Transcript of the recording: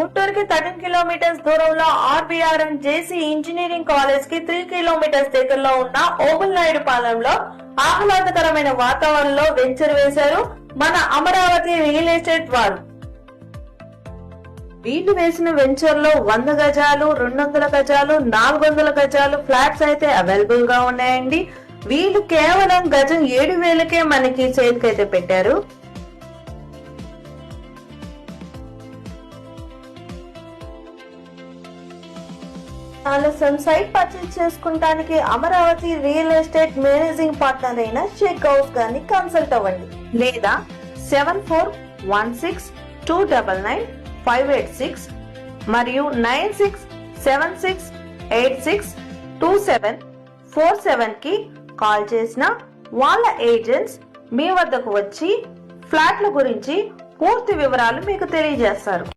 గుంటూరుకి thirteen kilometres దూరంలో RBR and JC engineering కాలేజ్కి three kilometres దగ్గరలో ఉన్న ఓబుల్ నాయుడు పాలెంలో ఆహ్లాదకరమైన వాతావరణంలో వెంచర్ వేశారు మన అమరావతి రియల్ ఎస్టేట్ వారు. వీళ్ళు వేసిన వెంచర్లో వంద గజాలు రెండు వందల గజాలు నాలుగు వందల గజాలు ఫ్లాట్స్ అయితే అవైలబుల్గా ఉన్నాయండి. వీళ్ళు కేవలం గజం ఏడు వేలకే మనకి సేల్కి అయితే పెట్టారు. ఆలస్యం site purchase చేసుకుంటానికి Amaravati real estate managing partner అయిన షేక్ హౌస్ గారిని కన్సల్ట్ అవ్వండి. లేదా seven four one six two double nine five eight six మరియు nine six seven six eight six two seven four సెవెన్కి కాల్ చేసిన వాళ్ళ ఏజెంట్స్ మీ వద్దకు వచ్చి ఫ్లాట్ల గురించి పూర్తి వివరాలు మీకు తెలియజేస్తారు.